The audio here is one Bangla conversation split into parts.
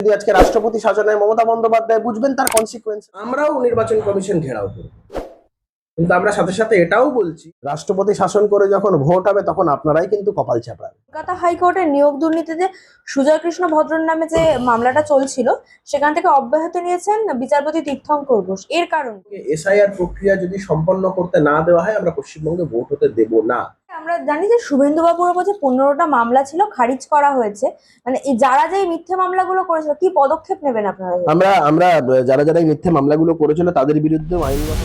যদি আজকে রাষ্ট্রপতি শাসনে মমতা বন্দ্যোপাধ্যায় বুঝবেন তার কনসিকুয়েন্স আমরাও নির্বাচন কমিশন ঘেরাও করব। কিন্তু আমরা সাথে সাথে এটাও বলছি রাষ্ট্রপতি শাসন করে যখন ভোট হবে তখন আপনারাই কিন্তু কপাল চাপড়াবে কলকাতা হাইকোর্টের নিয়োগ দুর্নীতিতে সুজয় কৃষ্ণ ভদ্রর নামে যে মামলাটা চলছিল সেখান থেকে অব্যাহতি নিয়েছেন বিচারপতি তীর্থঙ্কর ঘোষ। এর কারণ এসআইআর প্রক্রিয়া যদি সম্পন্ন করতে না দেওয়া হয় আমরা পশ্চিমবঙ্গে ভোট হতে দেব না। আমরা জানি যে শুভেন্দু বাবুর উপর যে পনেরোটা মামলা ছিল খারিজ করা হয়েছে। মানে এই যারা যে মিথ্যে মামলাগুলো করেছিল কি পদক্ষেপ নেবেন আপনারা? আমরা আমরা যারা যারা এই মিথ্যে মামলাগুলো করেছিল তাদের বিরুদ্ধে আইনগত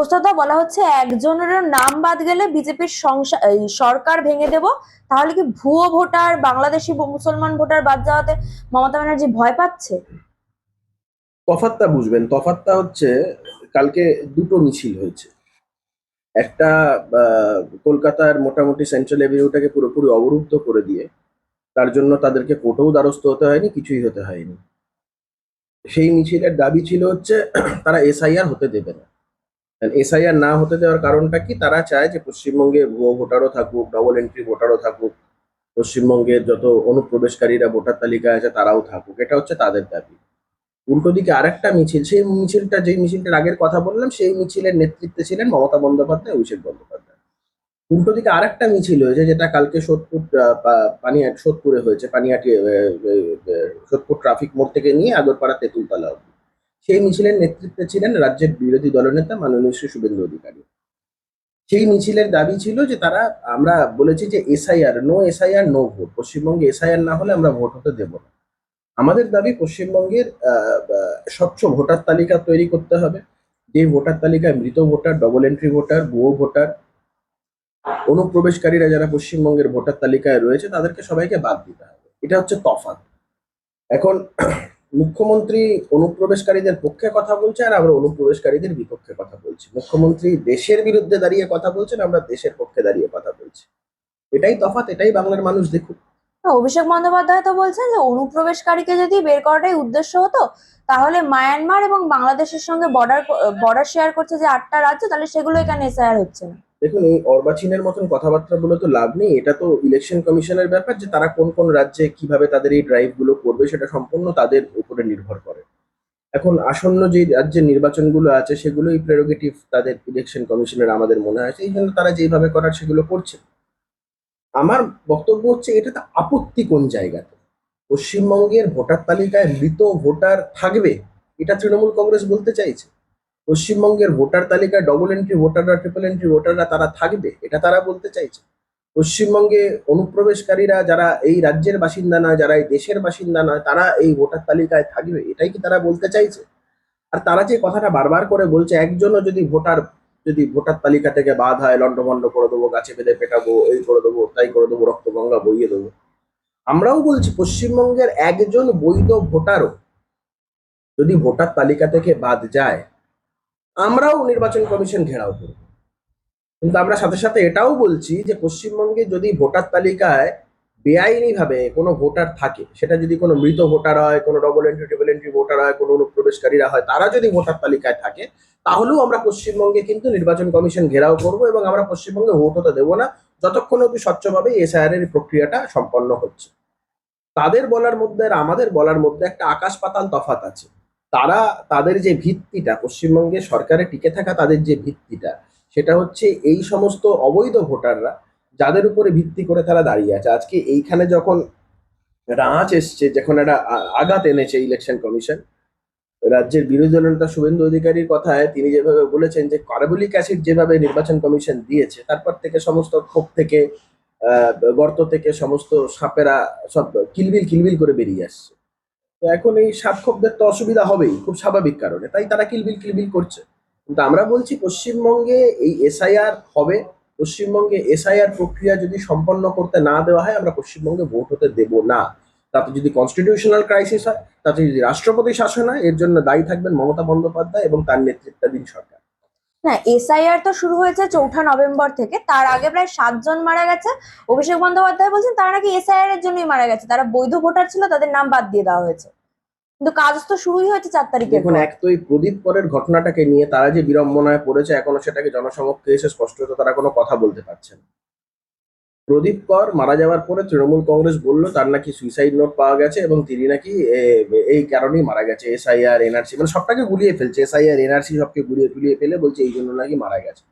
প্রস্তাবটা বলা হচ্ছে, একজনের নাম বাদ গেলে বিজেপির সরকার ভেঙে দেব। তাহলে কি ভুয়ো ভোটার, বাংলাদেশি মুসলমান ভোটার বাদ যাওয়াতে মমতা ব্যানার্জি ভয় পাচ্ছে? তফাতটা বুঝবেন। তফাতটা হচ্ছে, কালকে দুটো মিছিল হয়েছে। একটা কলকাতার মোটামুটি সেন্ট্রাল এভিনিউটাকে পুরোপুরি অবরুদ্ধ করে দিয়ে, তার জন্য তাদেরকে কোর্টেও দ্বারস্থ হতে হয়নি, কিছুই হতে হয়নি। সেই মিছিলের দাবি ছিল হচ্ছে, তারা এসআইআর হতে দেবে না। এসআইআর না হতে দেওয়ার কারণটা কি? তারা চায় যে পশ্চিমবঙ্গে ভুয়ো ভোটারও থাকুক ডবল এন্ট্রি ভোটারও থাকুক পশ্চিমবঙ্গের যত অনুপ্রবেশকারীরা ভোটার তালিকায় আছে তারাও থাকুক। এটা হচ্ছে তাদের দাবি। উল্টো দিকে আরেকটা মিছিল, সেই মিছিলটা, যেই মিছিলটার আগের কথা বললাম, সেই মিছিলের নেতৃত্বে ছিলেন মমতা বন্দ্যোপাধ্যায়, অভিষেক বন্দ্যোপাধ্যায়। উল্টো দিকে আরেকটা মিছিল হয়েছে, যেটা কালকে সোদপুর পানিহাট সোদপুরে হয়েছে পানিহাটি সোদপুর ট্রাফিক মোড় থেকে নিয়ে আগরপাড়া তেঁতুলতলা অবধি। সেই মিছিলের নেতৃত্বে ছিলেন রাজ্যের বিরোধী দলনেতা মাননীয় শ্রী শুভেন্দু অধিকারী। সেই মিছিলের দাবি ছিল যে তারা, আমরা বলেছি যে S I R, no S I R, no vote. পশ্চিমবঙ্গে এসআইআর না হলে আমরা ভোট হতে দেব না। আমাদের দাবি পশ্চিমবঙ্গের স্বচ্ছ ভোটার তালিকা তৈরি করতে হবে। যে ভোটার তালিকায় মৃত ভোটার ডবল এন্ট্রি ভোটার, ভুয়ো ভোটার, অনুপ্রবেশকারীরা যারা পশ্চিমবঙ্গের ভোটার তালিকায় রয়েছে, তাদেরকে সবাইকে বাদ দিতে হবে। এটা হচ্ছে তফাত এখন মুখ্যমন্ত্রী অনুপ্রবেশকারীদের পক্ষে কথা বলছে আর আমরা অনুপ্রবেশকারীদের বিপক্ষে কথা বলছি। মুখ্যমন্ত্রী দেশের বিরুদ্ধে দাঁড়িয়ে কথা বলছেন, আমরা দেশের পক্ষে দাঁড়িয়ে কথা বলছি। এটাই তফাৎ, এটাই বাংলার মানুষ দেখুক। অভিষেক বন্দ্যোপাধ্যায় তো বলছেন যে অনুপ্রবেশকারীকে যদি বের করাটাই উদ্দেশ্য হতো, তাহলে মায়ানমার এবং বাংলাদেশের সঙ্গে বর্ডার বর্ডার শেয়ার করছে যে আটটা রাজ্য, তাহলে সেগুলো এখানে এসআইআর হচ্ছে না। দেখুন, এই অর্বাচীনের মতন কথাবার্তা বলে তো লাভ নেই। এটা তো ইলেকশন কমিশনের ব্যাপার যে তারা কোন কোন রাজ্যে কীভাবে তাদের এই ড্রাইভগুলো করবে সেটা সম্পূর্ণ তাদের উপরে নির্ভর করে। এখন আসন্ন যে রাজ্যের নির্বাচনগুলো আছে সেগুলোই প্রেরোগেটিভ তাদের ইলেকশন কমিশনের আমাদের মনে হয়। সেই জন্য তারা যেভাবে করার সেগুলো করছে। আমার বক্তব্য হচ্ছে এটা তো আপত্তি কোন জায়গাতে? পশ্চিমবঙ্গের ভোটার তালিকায় মৃত ভোটার থাকবে? এটা তৃণমূল কংগ্রেস বলতে চাইছে। পশ্চিমবঙ্গের ভোটার তালিকায় ডবল এন্ট্রি ভোটাররা ট্রিপল এন্ট্রি ভোটাররা তারা থাকবে, এটা তারা বলতে চাইছে। পশ্চিমবঙ্গে অনুপ্রবেশকারীরা যারা এই রাজ্যের বাসিন্দা নয়, যারা এই দেশের বাসিন্দা নয়, তারা এই ভোটার তালিকায় থাকবে, এটাই কি তারা বলতে চাইছে? আর তারা যে কথাটা বারবার করে বলছে, একজনও যদি ভোটার যদি ভোটার তালিকা থেকে বাদ হয় লন্ডভন্ড করে দেবো, গাছে বেঁধে পেটাবো, এই করে দেবো, তাই করে দেবো, রক্ত গঙ্গা বইয়ে দেবো। আমরাও বলছি, পশ্চিমবঙ্গের একজন বৈধ ভোটারও যদি ভোটার তালিকা থেকে বাদ যায় আমরাও নির্বাচন কমিশন ঘেরাও করব। কিন্তু আমরা সাথে সাথে এটাও বলছি যে পশ্চিমবঙ্গে যদি ভোটার তালিকায় বেআইনি ভাবে কোনো ভোটার থাকে, সেটা যদি কোনো মৃত ভোটার হয়, কোনো double entry triple entry voter হয়, কোনো অনুপ্রবেশকারীরা হয়, তারা যদি ভোটার তালিকায় থাকে, তাহলেও আমরা পশ্চিমবঙ্গে কিন্তু নির্বাচন কমিশন ঘেরাও করব এবং আমরা পশ্চিমবঙ্গে ভোট হতে দেবো না, যতক্ষণ অব্দি স্বচ্ছভাবে এসআইআর এর প্রক্রিয়াটা সম্পন্ন হচ্ছে। তাদের বলার মধ্যে আর আমাদের বলার মধ্যে একটা আকাশ পাতাল তফাৎ আছে। তারা তাদের যে ভিত্তিটা, পশ্চিমবঙ্গে সরকারে টিকে থাকা তাদের যে ভিত্তিটা, সেটা হচ্ছে এই সমস্ত অবৈধ ভোটাররা যাদের উপরে ভিত্তি করে তারা দাঁড়িয়ে আছে। আজকে এইখানে যখন রাঁচ এসছে, যখন একটা আঘাত এনেছে ইলেকশন কমিশন রাজ্যের বিরোধী দলনেতা শুভেন্দু অধিকারীর কথায় তিনি যেভাবে বলেছেন যে কার্বলিক অ্যাসিড যেভাবে নির্বাচন কমিশন দিয়েছে, তারপর থেকে সমস্ত ক্ষোভ থেকে গর্ত থেকে সমস্ত সাপেরা সব কিলবিল কিলবিল করে বেরিয়ে আসছে। তো এখন এই সাক্ষকদের তো অসুবিধা হবেই, খুব স্বাভাবিক কারণে। তাই তারা কিলবিল কিলবিল করছে। কিন্তু আমরা বলছি পশ্চিমবঙ্গে এই এসআইআর হবে। পশ্চিমবঙ্গে এসআইআর প্রক্রিয়া যদি সম্পন্ন করতে না দেওয়া হয়, আমরা পশ্চিমবঙ্গে ভোট হতে দেব না। তাতে যদি কনস্টিটিউশনাল ক্রাইসিস হয়, তাতে যদি রাষ্ট্রপতি শাসন হয়, এর জন্য দায়ী থাকবেন মমতা বন্দ্যোপাধ্যায় এবং তার নেতৃত্বাধীন সরকার। না এসআইআর তো শুরু হয়েছে চৌঠা নভেম্বর থেকে। তার আগে প্রায় সাতজন মারা গেছে। অভিষেক বন্দ্যোপাধ্যায় বলছেন তারা নাকি এসআইআর এর জন্যই মারা গেছে। তারা বৈধ ভোটার ছিল তাদের নাম বাদ দিয়ে দেওয়া হয়েছে। কিন্তু কাজ তো শুরুই হয়েছে চার তারিখে এখন এক তো এই প্রদীপ করের ঘটনাটাকে নিয়ে তারা যে বিড়ম্বনায় পড়েছে এখনও সেটাকে জনসমক্ষে এসে স্পষ্টত তারা কোনো কথা বলতে পারছে না। প্রদীপ কর মারা যাওয়ার পরে তৃণমূল কংগ্রেস বলল, তার নাকি সুইসাইড নোট পাওয়া গেছে এবং তিনি নাকি এই কারণেই মারা গেছে এসআইআর এনআরসি মানে সবটাকে গুলিয়ে ফেলছে এসআইআর এনআরসি সবকে গুলিয়ে টুলিয়ে ফেলে বলছে এই জন্য নাকি মারা গেছে।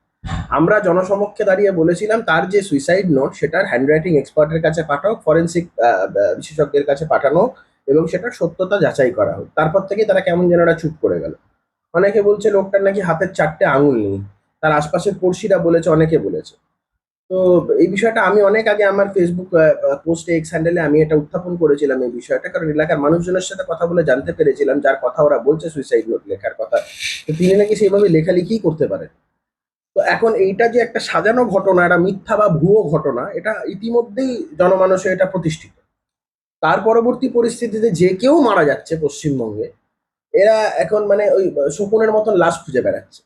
আমরা জনসমক্ষে দাঁড়িয়ে বলেছিলাম, তার যে সুইসাইড নোট সেটার হ্যান্ডরাইটিং এক্সপার্টের কাছে পাঠাও ফরেন্সিক বিশেষজ্ঞের কাছে পাঠানো এবং সেটার সত্যতা যাচাই করা হোক। তারপর থেকে তারা কেমন যেন ওরা চুপ করে গেল। অনেকে বলছে লোকটার নাকি হাতের চারটে আঙুল নেই, তার আশপাশের পড়শিরা বলেছে, অনেকে বলেছে। তো এই বিষয়টা আমি অনেক আগে আমার ফেসবুক পোস্টে এক্স হ্যান্ডেলে আমি এটা উত্থাপন করেছিলাম এই বিষয়টা। কারণ এলাকার মানুষজনের সাথে কথা বলে জানতে পেরেছিলাম যার কথা ওরা বলছে সুইসাইড নোট লেখার কথা। তো তিনি নাকি সেইভাবে লেখালেখি করতে পারেন। তো এখন এইটা যে একটা সাজানো ঘটনা একটা মিথ্যা বা ভুয়ো ঘটনা, এটা ইতিমধ্যেই জনমানসে এটা প্রতিষ্ঠিত। তার পরবর্তী পরিস্থিতিতে যে কেউ মারা যাচ্ছে পশ্চিমবঙ্গে, এরা এখন মানে ওই শকুনের মতন লাশ খুঁজে বেড়াচ্ছে।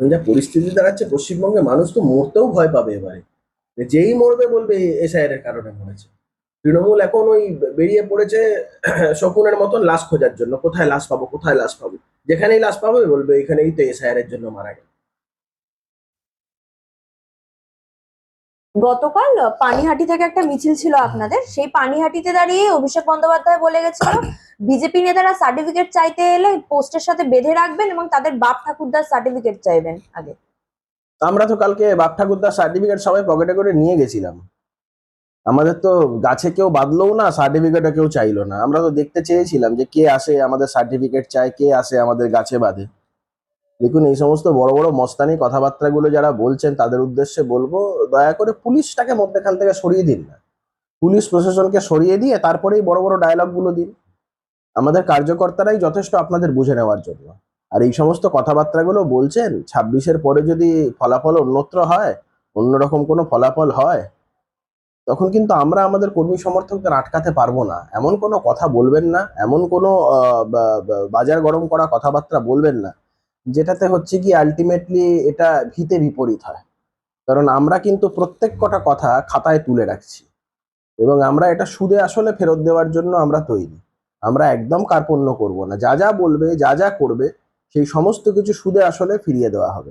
যা পরিস্থিতি দাঁড়াচ্ছে পশ্চিমবঙ্গে মানুষ তো মরতেও ভয় পাবে এবারে। যেই মরবে বলবে এসআইআর এর কারণে মরেছে। তৃণমূল এখন ওই বেরিয়ে পড়েছে শকুনের মতন লাশ খোঁজার জন্য। কোথায় লাশ পাবো, কোথায় লাশ পাবো? যেখানেই লাশ পাবে বলবে, এখানেই তো এসআইআর এর জন্য মারা গেল। গতকাল পানিহাটি থেকে একটা মিছিল ছিল আপনাদের। সেই পানিহাটিতে দাঁড়িয়ে অভিষেক বন্দ্যোপাধ্যায় বলে গেছিল, বিজেপি নেতারা সার্টিফিকেট চাইতে এলে পোস্টের সাথে বেঁধে রাখবেন এবং তাদের বাপ ঠাকুরদার সার্টিফিকেট চাইবেন আগে। আমরা তো কালকে বাপ ঠাকুরদার সার্টিফিকেট সবাই পকেটে করে নিয়ে গেছিলাম। আমাদের তো গাছে কেউ বাঁধলোও না, সার্টিফিকেটও কেউ চাইলো না। আমরা তো দেখতে চেয়েছিলাম যে কে আসে আমাদের সার্টিফিকেট চায়, কে আসে আমাদের গাছে বাঁধে। দেখুন, এই সমস্ত বড় বড় মস্তানি কথাবার্তাগুলো যারা বলছেন, তাদের উদ্দেশ্যে বলব, দয়া করে পুলিশটাকে মধ্যেখান থেকে সরিয়ে দিন না। পুলিশ প্রশাসনকে সরিয়ে দিয়ে তারপরেই বড় বড় ডায়লগগুলো দিন। আমাদের কার্যকর্তারাই যথেষ্ট আপনাদের বুঝে নেওয়ার জন্য। আর এই সমস্ত কথাবার্তাগুলো বলছেন, ছাব্বিশের পরে যদি ফলাফল অন্যত্র হয়, অন্যরকম কোনো ফলাফল হয়, তখন কিন্তু আমরা আমাদের কর্মী সমর্থকদের আটকাতে পারব না। এমন কোনো কথা বলবেন না, এমন কোনো বাজার গরম করা কথাবার্তা বলবেন না যেটাতে হচ্ছে কি আলটিমেটলি এটা ভিতে বিপরীত হয়। কারণ আমরা কিন্তু প্রত্যেক কটা কথা খাতায় তুলে রাখছি এবং আমরা এটা সুদে আসলে ফেরত দেওয়ার জন্য আমরা তৈরি। আমরা একদম কার্পণ্য করব না। যা যা বলবে, যা যা করবে, সেই সমস্ত কিছু সুদে আসলে ফিরিয়ে দেওয়া হবে।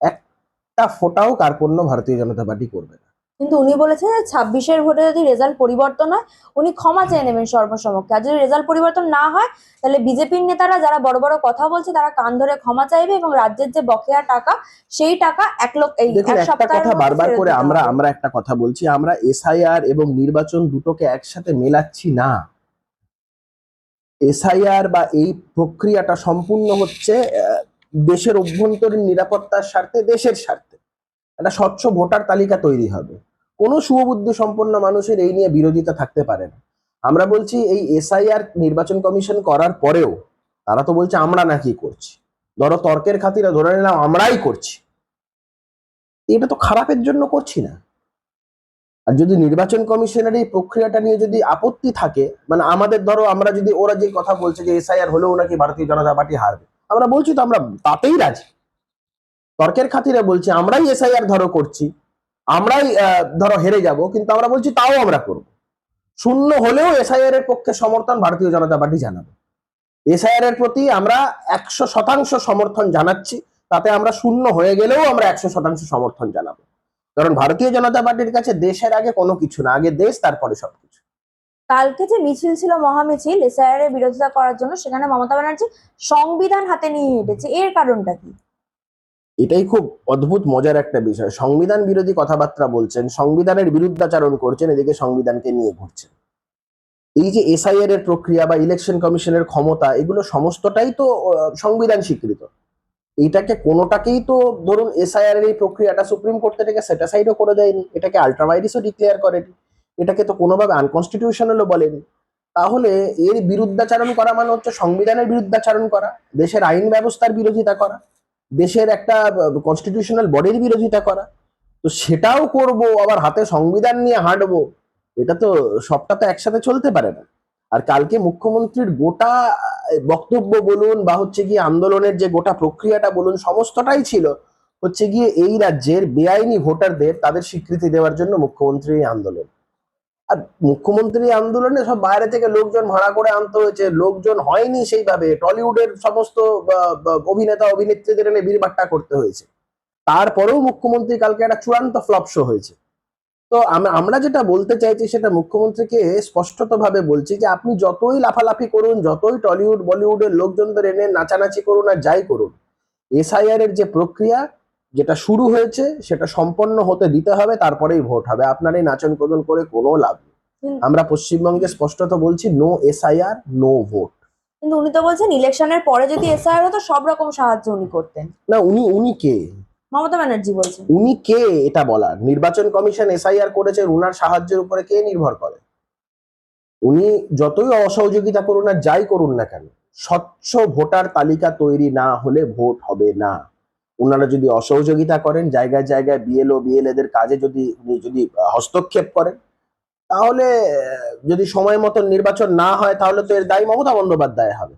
একটা ফোটাও কার্পণ্য ভারতীয় জনতা পার্টি করবে কিন্তু উনি বলেছেন যে ছাব্বিশের ভোটে যদি রেজাল্ট পরিবর্তন হয় উনি ক্ষমা চেয়ে নেবেন সর্বসমক্ষে। আর যদি রেজাল্ট পরিবর্তন না হয় তাহলে বিজেপির নেতারা যারা বড় বড় কথা বলছে তারা কান ধরে ক্ষমা চাইবে এবং রাজ্যের যে বকেয়া টাকা সেই টাকা এক লক্ষ এই একটা কথা বারবার করে আমরা আমরা একটা কথা বলছি আমরা এসআইআর এবং নির্বাচন দুটোকে একসাথে মেলাচ্ছি না। এসআইআর বা এই প্রক্রিয়াটা সম্পূর্ণ হচ্ছে দেশের অভ্যন্তরীণ নিরাপত্তার স্বার্থে দেশের স্বার্থে। একটা স্বচ্ছ ভোটার তালিকা তৈরি হবে। কোনো শুভবুদ্ধি সম্পন্ন মানুষের এই নিয়ে বিরোধিতা থাকতে পারে না। আমরা বলছি এই এসআইআর নির্বাচন কমিশন করার পরেও তারা তো বলছে, আমরা নাকি করছি। ধরো তর্কের খাতিরে ধরে নিলাম, আমরাই করছি। এটা তো খারাপের জন্য করছি না। আর যদি নির্বাচন কমিশনের এই প্রক্রিয়াটা নিয়ে যদি আপত্তি থাকে মানে আমাদের ধরো আমরা যদি, ওরা যে কথা বলছে যে এসআইআর হলেও নাকি ভারতীয় জনতা পার্টি হারবে, আমরা বলছি তো আমরা তাতেই রাজি। তর্কের খাতিরে বলছি, আমরাই এসআইআর ধরো করছি, আমরাই ধরো হেরে যাব, কিন্তু আমরা বলছি তাও আমরা করব। শূন্য হলেও এসআইআর এর পক্ষে সমর্থন ভারতীয় জনতা পার্টি জানাবে। এসআইআর এর প্রতি আমরা একশো শতাংশ সমর্থন জানাচ্ছি, তাতে আমরা শূন্য হয়ে গেলেও আমরা একশো শতাংশ সমর্থন জানাব। কারণ ভারতীয় জনতা পার্টির কাছে দেশের আগে কোনো কিছু না, আগে দেশ, তারপরে সবকিছু। কালকে যে মিছিল ছিল, মহামিছিল এসআইআর এর বিরোধিতা করার জন্য, সেখানে মমতা ব্যানার্জি সংবিধান হাতে নিয়ে হেঁটেছে এর কারণটা কি? এটাই খুব অদ্ভুত, মজার একটা বিষয়। সংবিধান বিরোধী কথাবার্তা বলছেন, সংবিধানের বিরুদ্ধাচারণ করছেন, এদিকে সংবিধানকে নিয়ে ঘুরছেন। এই যে এসআইআর এর প্রক্রিয়া বা ইলেকশন কমিশনের ক্ষমতা, এগুলো সমস্তটাই তো সংবিধান স্বীকৃত। এইটাকে কোনোটাকেই তো ধরুন এসআইআর এর এই প্রক্রিয়াটা সুপ্রিম কোর্ট থেকে সেটাসাইডও করে দেয়নি। এটাকে আল্ট্রাভাইরিসও ডিক্লেয়ার করেনি। এটাকে তো কোনোভাবে আনকনস্টিটিউশনালও বলেনি। তাহলে এর বিরুদ্ধাচারণ করা মানে হচ্ছে সংবিধানের বিরুদ্ধাচারণ করা, দেশের আইন ব্যবস্থার বিরোধিতা করা। দেশের একটা কনস্টিটিউশনাল বডির বিরোধিতা করা। তো সেটাও করব, আবার হাতে সংবিধান নিয়ে হাঁটবো, এটা তো সবটা তো একসাথে চলতে পারে না। আর কালকে মুখ্যমন্ত্রীর গোটা বক্তব্য বলুন বা হচ্ছে গিয়ে আন্দোলনের যে গোটা প্রক্রিয়াটা বলুন, সমস্তটাই ছিল হচ্ছে গিয়ে এই রাজ্যের বেআইনি ভোটারদের তাদের স্বীকৃতি দেওয়ার জন্য মুখ্যমন্ত্রীর আন্দোলন। আর মুখ্যমন্ত্রী আন্দোলনে সব বাইরে থেকে লোকজন ভাড়া করে আনতে হয়েছে, লোকজন হয়নি সেইভাবে। টলিউডের সমস্ত অভিনেতা, অভিনেত্রীদের এনে বীরবাট্টা করতে হয়েছে। তারপরেও মুখ্যমন্ত্রী কালকে একটা চূড়ান্ত ফ্লপ শো হয়েছে। তো আমরা যেটা বলতে চাইছি সেটা মুখ্যমন্ত্রীকে স্পষ্টতভাবে বলছি যে, আপনি যতই লাফালাফি করুন, যতই টলিউড, বলিউডের লোকজনদের এনে নাচানাচি করুন আর যাই করুন, এসআইআর এর যে প্রক্রিয়া যেটা শুরু হয়েছে সেটা সম্পন্ন হতে দিতে হবে তারপরেই ভোট হবে। আপনার এই নাচন কোদন করে কোনো লাভ নেই। আমরা পশ্চিমবঙ্গে স্পষ্টত বলছি নো এসআইআর নো ভোট কিন্তু উনি তো বলছেন ইলেকশনের পরে যদি এসআইআর হতো সব রকম সাহায্য উনি করতেন। না উনি উনি কে? মমতা ব্যানার্জি বলছেন। উনি কে? এটা বলার। নির্বাচন কমিশন এসআইআর করেছেন উনার সাহায্যের উপরে কে নির্ভর করে? উনি যতই অসহযোগিতা করুন আর যাই করুন না কেন স্বচ্ছ ভোটার তালিকা তৈরি না হলে ভোট হবে না। ওনারা যদি অসহযোগিতা করেন, জায়গায় জায়গায় বিএলও বিএলএদের কাজে যদি উনি যদি হস্তক্ষেপ করেন, তাহলে, যদি সময় মতো নির্বাচন না হয়, তাহলে তো এর দায়ী মমতা বন্দ্যোপাধ্যায় হবে।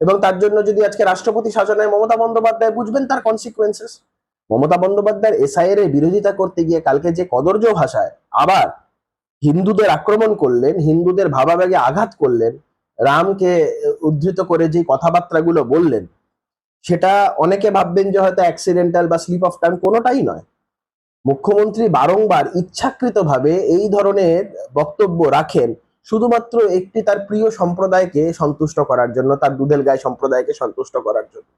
এবং তার জন্য যদি আজকে রাষ্ট্রপতি শাসনে মমতা বন্দ্যোপাধ্যায়, বুঝবেন তার কনসিকুয়েন্সেস মমতা বন্দ্যোপাধ্যায়ের এসআইয়ের এর বিরোধিতা করতে গিয়ে কালকে যে কদর্য ভাষায় আবার হিন্দুদের আক্রমণ করলেন, হিন্দুদের ভাবাবেগে আঘাত করলেন, রামকে উদ্ধৃত করে যে কথাবার্তাগুলো বললেন সেটা অনেকে ভাববেন যে হয়তো অ্যাক্সিডেন্টাল বা স্লিপ অফ টাং কোনোটাই নয়। মুখ্যমন্ত্রী বারংবার ইচ্ছাকৃতভাবে এই ধরনের বক্তব্য রাখেন, শুধুমাত্র একটি তার প্রিয় সম্প্রদায়কে সন্তুষ্ট করার জন্য, তার দুধেল গায়ে সম্প্রদায়কে সন্তুষ্ট করার জন্য।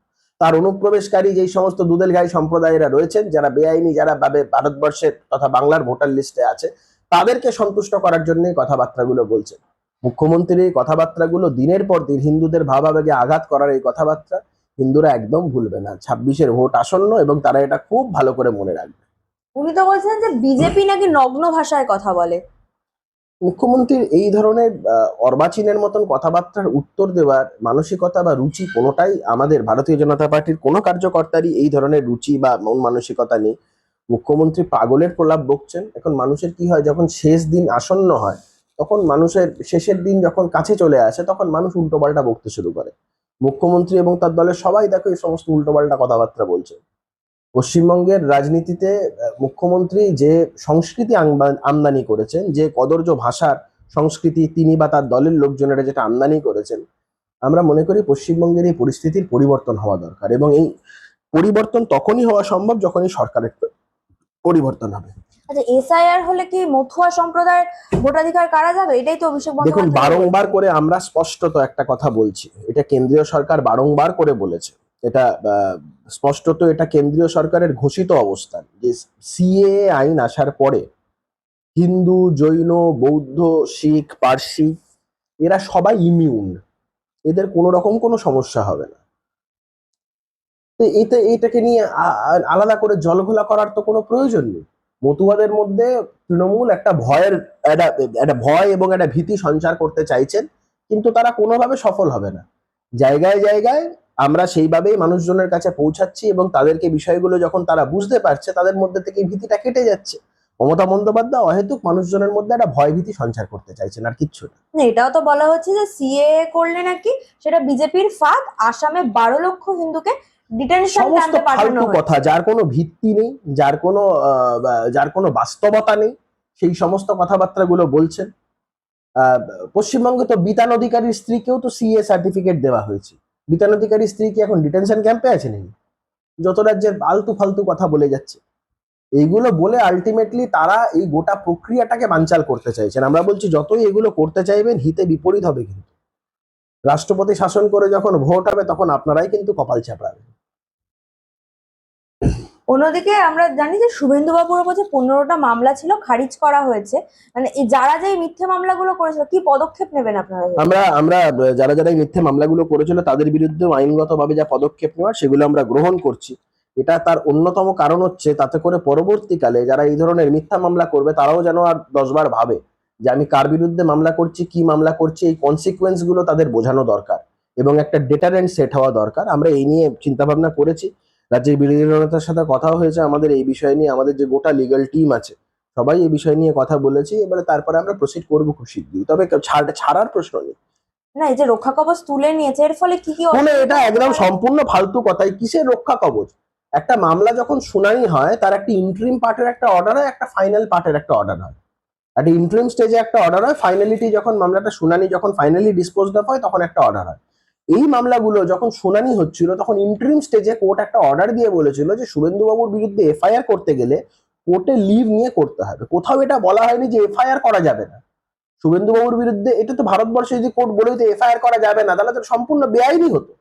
তার অনুপ্রবেশকারী যেই সমস্ত দুধেল গায়ে সম্প্রদায়েরা রয়েছেন, যারা বেআইনি, যারা ভাবে ভারতবর্ষের তথা বাংলার ভোটার লিস্টে আছে, তাদেরকে সন্তুষ্ট করার জন্য কথাবার্তাগুলো বলছেন। মুখ্যমন্ত্রীর এই কথাবার্তাগুলো দিনের পর দিন হিন্দুদের ভাবাবেগে আঘাত করার এই কথাবার্তা হিন্দুরা একদম ভুলবে না। ছাব্বিশের ভোট আসন্ন এবং তারা এটা খুব ভালো করে মনে রাখবে। উনি তো বলছেন যে বিজেপি নাকি নগ্ন ভাষায় কথা বলে। মুখ্যমন্ত্রীর এই ধরনের অর্বাচীনের মতন কথাবার্তার উত্তর দেওয়ার মানসিকতা বা রুচি কোনোটাই আমাদের ভারতীয় জনতা পার্টির কোনো কার্যকর্তারই এই ধরনের রুচি বা মন মানসিকতা নেই। মুখ্যমন্ত্রী পাগলের প্রলাপ বকছেন। এখন মানুষের কি হয় যখন শেষ দিন আসন্ন হয় তখন মানুষের শেষের দিন যখন কাছে চলে আসে তখন মানুষ উল্টোপাল্টা বকতে শুরু করে। মুখ্যমন্ত্রী এবং তার দলের সবাই দেখো এই সমস্ত উল্টোপাল্টা কথাবার্তা বলছে। পশ্চিমবঙ্গের রাজনীতিতে মুখ্যমন্ত্রী যে সংস্কৃতি আমদানি করেছেন, যে কদর্য ভাষার সংস্কৃতি তিনি বা তার দলের লোকজনেরা যেটা আমদানি করেছেন, আমরা মনে করি পশ্চিমবঙ্গের এই পরিস্থিতির পরিবর্তন হওয়া দরকার এবং এই পরিবর্তন তখনই হওয়া সম্ভব যখনই সরকারের পরিবর্তন হবে। আচ্ছা এসআইআর হলে কি মথুয়া সম্প্রদায়ের ভোটাধিকার কারা যাবে? এটাই তো অভিষেক দেখুন বারংবার করে আমরা স্পষ্টত একটা কথা বলছি। এটা কেন্দ্রীয় সরকার বারংবার করে বলেছে। এটা স্পষ্টত এটা কেন্দ্রীয় সরকারের ঘোষিত অবস্থান যে সিএ আইন আসার পরে হিন্দু জৈন বৌদ্ধ শিখ পার্সি এরা সবাই ইমিউন এদের কোনো রকম কোনো সমস্যা হবে না। তো এটা এটাকে নিয়ে আলাদা করে জলঘোলা করার তো কোনো প্রয়োজন নেই। মতুয়াদের মধ্যে তৃণমূল একটা ভয়ের একটা একটা ভয় এবং একটা ভীতি সঞ্চার করতে চাইছেন কিন্তু তারা কোনোভাবে সফল হবে না। জায়গায় জায়গায় আমরা সেইভাবেই মানুষজনের কাছে পৌঁছাচ্ছি এবং তাদেরকে বিষয়গুলো যখন তারা বুঝতে পারছে তাদের মধ্যে থেকে ভীতিটা কেটে যাচ্ছে। মমতা বন্দ্যোপাধ্যায় অহেতুক মানুষজনের মধ্যে একটা ভয় ভীতি সঞ্চার করতে চাইছেন আর কিচ্ছু না, এটাও তো বলা হচ্ছে যে সিএ করলে নাকি সেটা বিজেপির ফাঁদ আসামে বারো লক্ষ হিন্দুকে ডিটেনশন সমস্ত ফালতু কথা যার কোনো ভিত্তি নেই যার কোনো যার কোনো বাস্তবতা নেই সেই সমস্ত কথাবার্তাগুলো বলছেন। পশ্চিমবঙ্গে তো বিতান অধিকারীর স্ত্রীকেও তো সিএ সার্টিফিকেট দেওয়া হয়েছে। বিতান অধিকারীর স্ত্রী কি এখন ডিটেনশন ক্যাম্পে আছে নাকি? যত রাজ্যের আলতু ফালতু কথা বলে যাচ্ছে। এইগুলো বলে আলটিমেটলি তারা এই গোটা প্রক্রিয়াটাকে বানচাল করতে চাইছেন। আমরা বলছি যতই এগুলো করতে চাইবেন হিতে বিপরীত হবে কিন্তু। রাষ্ট্রপতি শাসন করে যখন ভোট হবে তখন আপনারাই কিন্তু কপাল চাপড়াবেন। অন্যদিকে আমরা জানি যে শুভেন্দু বাবুর উপর যে পনেরোটা মামলা ছিল খারিজ করা হয়েছে মানে যারা যে মিথ্যে মামলাগুলো করেছিল, কি পদক্ষেপ নেবেন আপনারা আমরা আমরা, যারা যারা মিথ্যে মামলাগুলো করেছিল, তাদের বিরুদ্ধে আইনগতভাবে যা পদক্ষেপ নেওয়ার সেগুলো আমরা গ্রহণ করছি। এটা তার অন্যতম কারণ হচ্ছে, তাতে করে পরবর্তীকালে যারা এই ধরনের মিথ্যা মামলা করবে, তারাও যেন আর দশবার ভাবে যে আমি কার বিরুদ্ধে মামলা করছি, কি মামলা করছি, এই কনসিকুয়েন্সগুলো তাদের বোঝানো দরকার এবং একটা ডেটারেন্ট সেট হওয়া দরকার। আমরা এই নিয়ে চিন্তা ভাবনা করেছি। রাজ্যের বিরোধী দলনেতার সাথে কথাও হয়েছে আমাদের এই বিষয় নিয়ে আমাদের যে গোটা লিগাল টিম আছে সবাই এই বিষয় নিয়ে কথা বলেছি এবারে তারপরে আমরা প্রসিড করব খুব শীঘ্রই তবে ছাড়- ছাড়ার প্রশ্ন নেই। না এই যে রক্ষা কবচ তুলে নিয়েছে এর ফলে কি কি মানে এটা একদম সম্পূর্ণ ফালতু কথাই। কিসের রক্ষা কবচ? একটা মামলা যখন শুনানি হয় তার একটা ইন্ট্রিম পার্টের একটা অর্ডার হয় একটা ফাইনাল পার্টের একটা অর্ডার হয়। একটা ইন্ট্রিম স্টেজে একটা অর্ডার হয় ফাইনালিটি যখন মামলাটা শুনানি যখন ফাইনালি ডিসপোজ অফ হয় তখন একটা অর্ডার হয়। এই মামলাগুলো যখন শুনানি হচ্ছিল, তখন ইন্ট্রিম স্টেজে কোর্ট একটা অর্ডার দিয়ে বলেছিল যে শুভেন্দুবাবুর বিরুদ্ধে এফআইআর করতে গেলে কোর্টে লিভ নিয়ে করতে হবে। কোথাও এটা বলা হয়নি যে এফআইআর করা যাবে না। শুভেন্দুবাবুর বিরুদ্ধে, এটা তো ভারতবর্ষে যদি কোর্ট বলে দিত এফআইআর করা যাবে না, তাহলে তো সম্পূর্ণ বেআইনি হতো।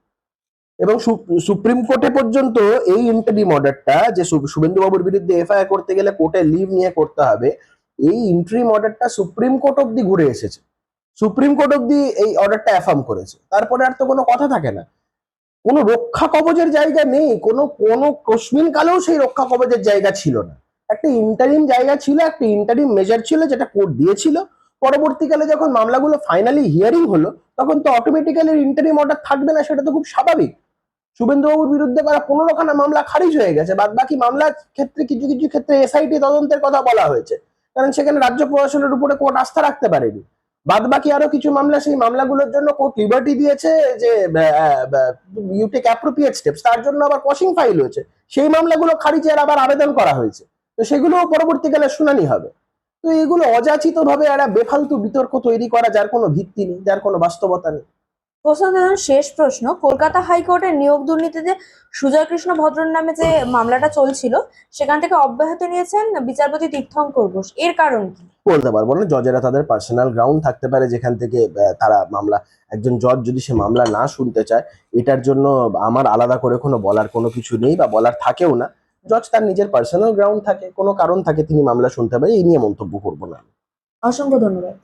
এবং সুপ্রিম কোর্টে পর্যন্ত এই ইন্টারিম অর্ডারটা যে শুভেন্দুবাবুর বিরুদ্ধে এফআইআর করতে গেলে কোর্টে লিভ নিয়ে করতে হবে, এই ইন্টারিম অর্ডারটা সুপ্রিম কোর্ট অব্দি ঘুরে এসেছে। সুপ্রিম কোর্ট অব্দি এই অর্ডারটা অ্যাফার্ম করেছে। তারপরে আর তো কোনো কথা থাকে না। কোনো রক্ষা কবচের জায়গা নেই, কোনো কোনো কশ্মিন কালেও সেই রক্ষা কবচের জায়গা ছিল না। একটা ইন্টারিম জায়গা ছিল, একটা ইন্টারিম মেজার ছিল যেটা কোর্ট দিয়েছিল। পরবর্তীকালে যখন মামলাগুলো ফাইনালি হিয়ারিং হলো, তখন তো অটোমেটিক্যালি ইন্টারিম অর্ডার থাকবে না, সেটা তো খুব স্বাভাবিক। শুভেন্দুবাবুর বিরুদ্ধে করা পনেরোখানা মামলা খারিজ হয়ে গেছে। বাদ বাকি মামলার ক্ষেত্রে কিছু কিছু ক্ষেত্রে এসআইটি তদন্তের কথা বলা হয়েছে। কারণ সেখানে রাজ্য প্রশাসনের উপরে কোর্ট আস্থা রাখতে পারেনি। বাদ বাকি আরও কিছু মামলা, সেই মামলাগুলোর জন্য কোর্ট লিবার্টি দিয়েছে যে ইউ টেক অ্যাপ্রোপ্রিয়েট স্টেপস তার জন্য আবার কশিং ফাইল হয়েছে। সেই মামলাগুলো খারিজের আবার আবেদন করা হয়েছে। তো সেগুলো পরবর্তীকালে শুনানি হবে। তো এগুলো অযাচিত ভাবে একটা বেফালতু বিতর্ক তৈরি করা, যার কোনো ভিত্তি নেই, যার কোনো বাস্তবতা নেই। প্রশ্ন শেষ প্রশ্ন কলকাতা হাইকোর্টের নিয়োগ দুর্নীতিতে সুজয় কৃষ্ণ ভদ্রর নামে যে মামলাটা চলছিল সেখান থেকে অব্যাহতি নিয়েছেন বিচারপতি তীর্থঙ্কর ঘোষ। এর কারণ কি? বলতে পারব না জজেরা তাদের পার্সোনাল গ্রাউন্ড থাকতে পারে যেখান থেকে তারা মামলা একজন জজ যদি সে মামলা না শুনতে চায় এটার জন্য আমার আলাদা করে কোনো বলার কোনো কিছু নেই বা বলার থাকেও না। জজ তার নিজের পার্সোনাল গ্রাউন্ড থাকে কোনো কারণ থাকে তিনি মামলা শুনতে পারে এই নিয়ে মন্তব্য করব না অসংখ্য ধন্যবাদ।